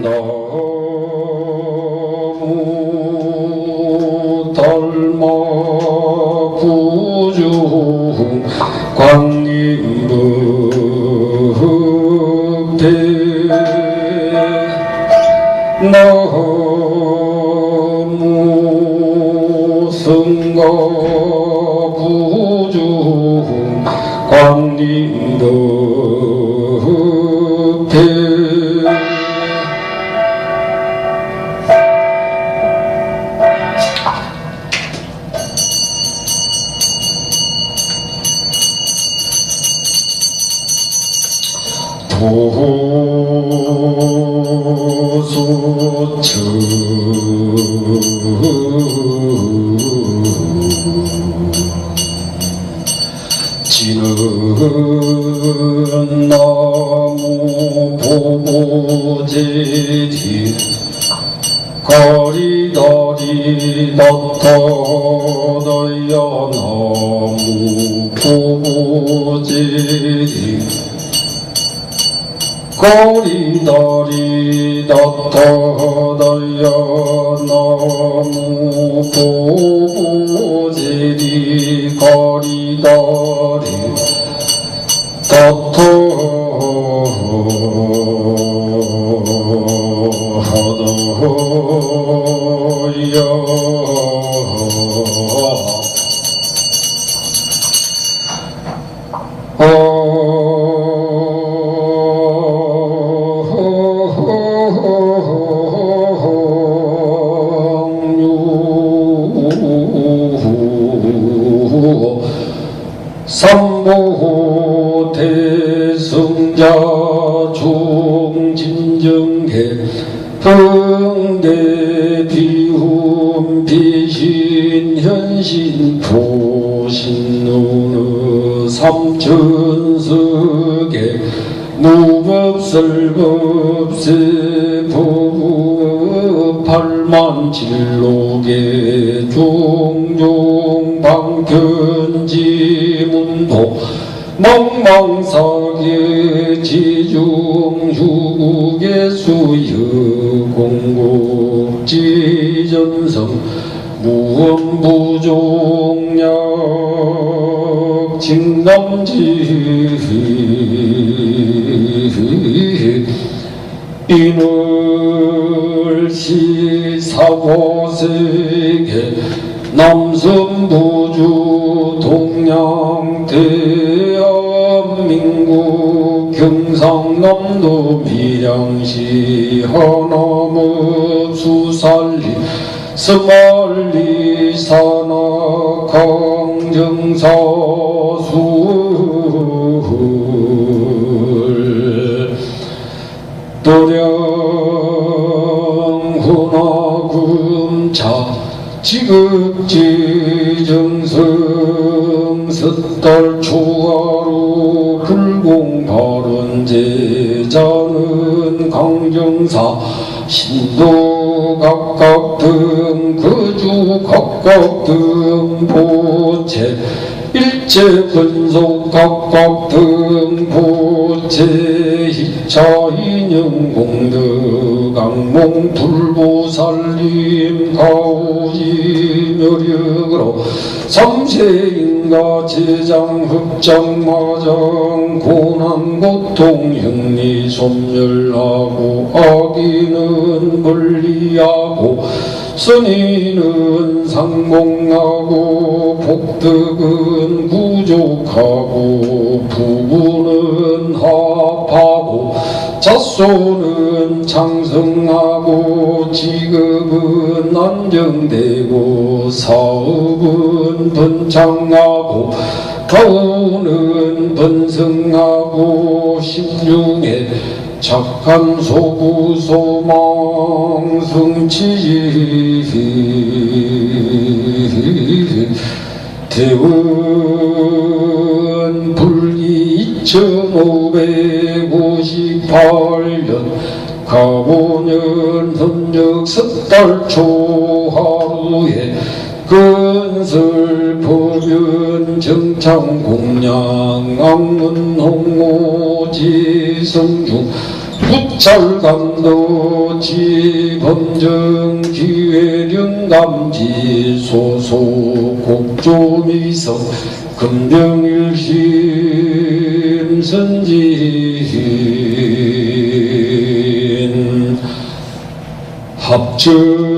너무 닮아 구중 광림북대. 너무 승가 구중 광림북 보소처 나무 보고제리 거리다리 나타나야 팔만진록에 종종 방견지문도 망망사계 지중휴국의 수여공국지전성 무언부종약 진남지. 이 늘시 사고세계 남선부주 동양 대한민국 경상남도 밀양시 하남읍 수살리 스말리 산하 강정사술 도량 차 지극지정성 섣달 초하루 불공발언 제자는 강정사 신도 각각 등 거주 각각 등 보채 일체 분속 각각 등 보채 희차 인형 공덕 악몽 불보살림 가오지 묘력으로 삼세인가 제장 흑장 마장 고난 고통 형리 소멸하고 악인은 멀리하고 선인은 상공하고 복덕은 부족하고 부부는 합하고 자손은 장성하고 직업은 안정되고 사업은 번창하고 가오는 번성하고 심중에 착한 소구 소망 성취. 대원 불기 2558년 가보년 선적 석달 초하루에 법연 정창 공양 악문 홍모 지성중 부철감도 지범정 기회륜감지 소소 곡조미성 금병일심 선진 합정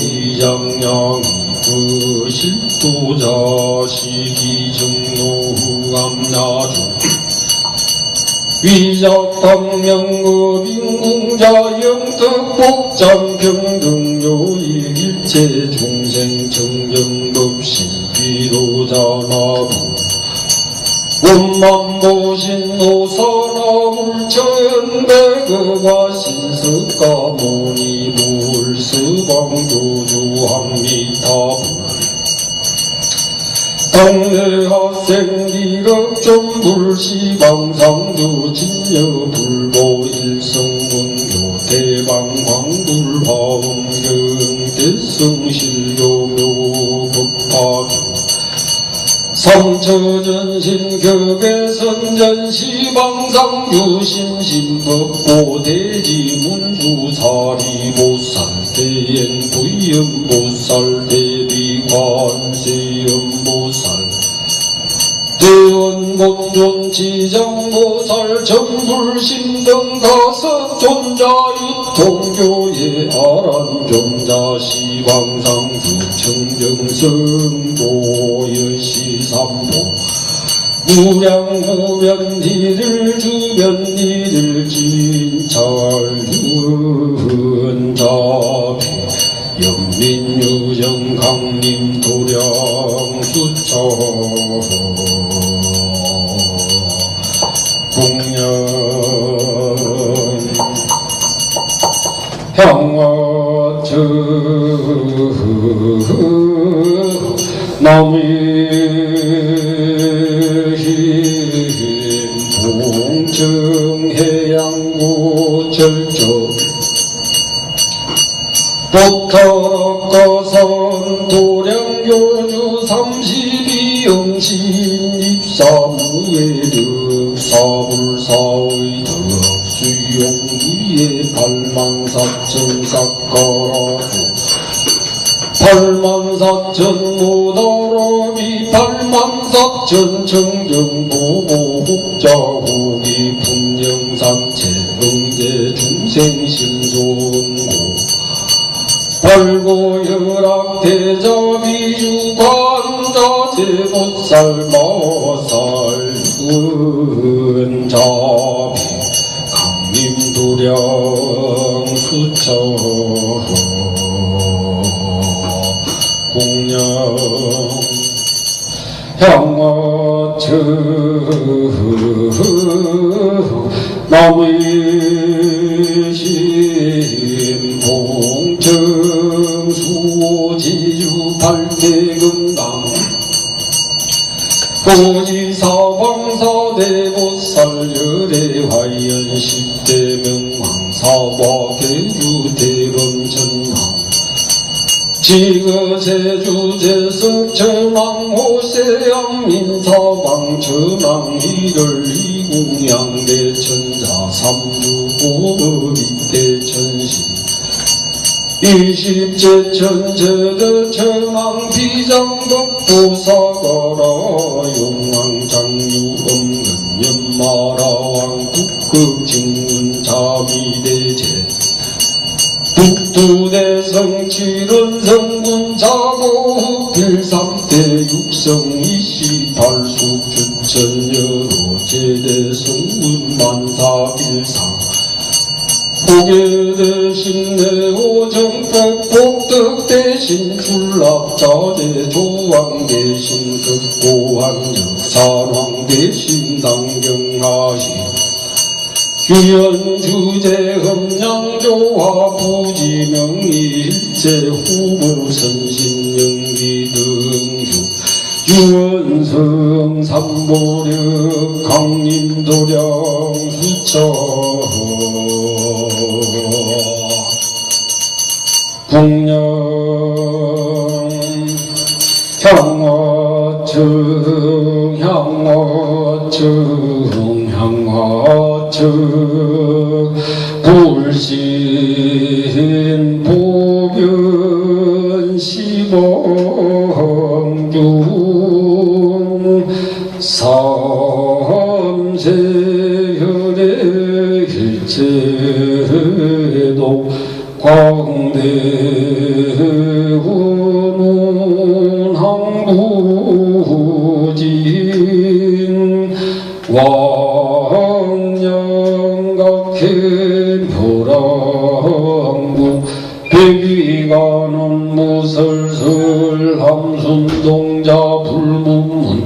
이장량 그 실도자 시기 정노 후암야중 위적광명급 인공자 영특복장 평등요일 일체 중생 정경법신 비로자나부 원만보신 노선화물천배그가 신석가 모니불 당내 학생 기급좀 불시방상주 진여 불보 일성문교 대방광불화엄경 대성실교묘급파교 삼처전신 격의선전시 방상유심심법 고 대지문주사리보살 대행부연보 지정보살 정불신등가석존자유통교회 아란존자 시방상주청정성도여시삼보. 무량무변 니들 주변 니들 진찰윤자비. 연민유정 강림 도량 수처 남이힘 동청해양구 절조 복터거선 도량교주 삼십이영신 입사무예력 사불사의 덕수용부의 팔만사천사가라수 팔만사천 모더러비 팔만사천 청정보고 국자국이 분영산체 응제 중생심손고. 벌고혈압 대자비주 관자 제보살 마살 은자비 강림도량 수처 공양 향화처 남의신 봉청수지주 발대금당. 고 지거세주 제석천왕호세양 민사방 천왕이를 이공양대천자 삼주고급이대천신. 이십제 천제대 천왕 비장덕보사가라 용왕 장유엄근 연마라 왕 국극징문자비대제 북 두대성 칠원성군 자고 필삼대 육성 이시팔숙 주천여로 제대성군 만사일상. 고개 대신 내오정법 복덕 대신 출납자재 조왕 대신 극고한적 산왕 대신 당경하시 유연주제 흠양조화 부지명일제 후보 선신영기 등주. 유원성 삼보력 강림도량 수처 보변 시 무설설 함순동자 불문문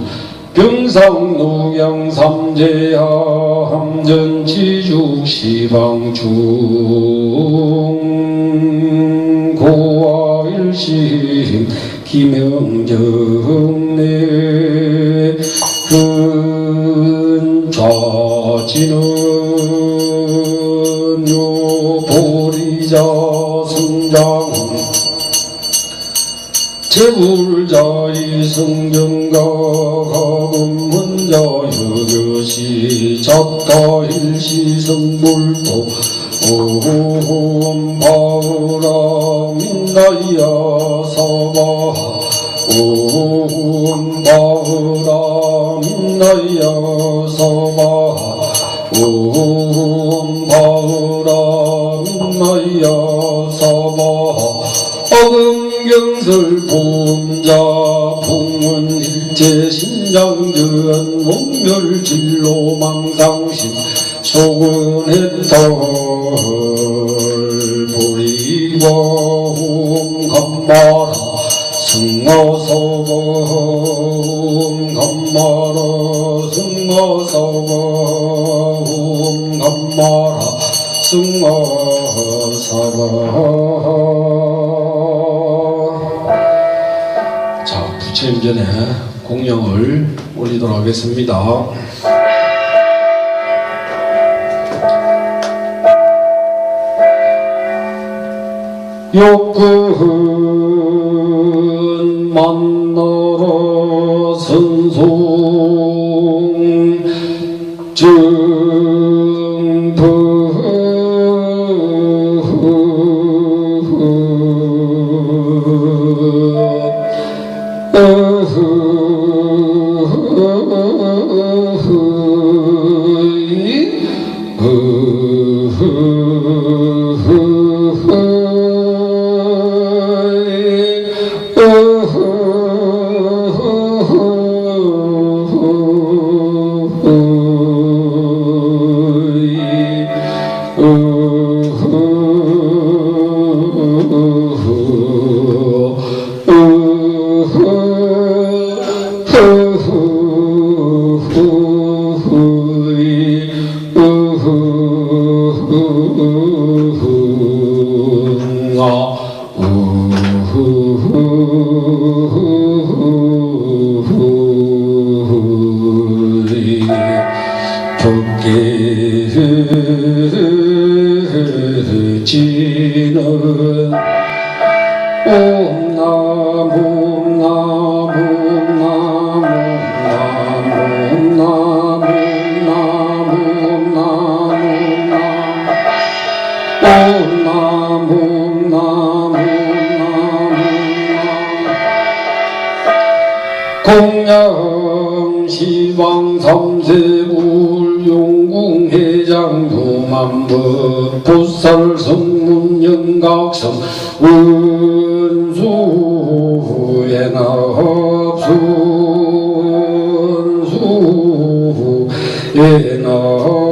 병상노경 삼재하 함전지죽 시방중 고아일심 김영정네. 근좌지는 요보리자 성장 제불자이 성경가 가금문자 여교시 작가 일시 성불도 오홈 바우라 민나이야 사바하 오홈 바우라 민나이야 사바하 오홈 바우라 민나이야 사바하 어금 경설 봄자 풍문 일제 신장전 목멸 진로 망상심 소근했던 보리고 감마라. 승어서금 감마라. 승어서금 감마라. 승어사라 전에 공명을 올리도록 하겠습니다. 공양 시방 삼세불 용궁 해장 교만법 보살 성문 영각성 은수 예납수 은수 예납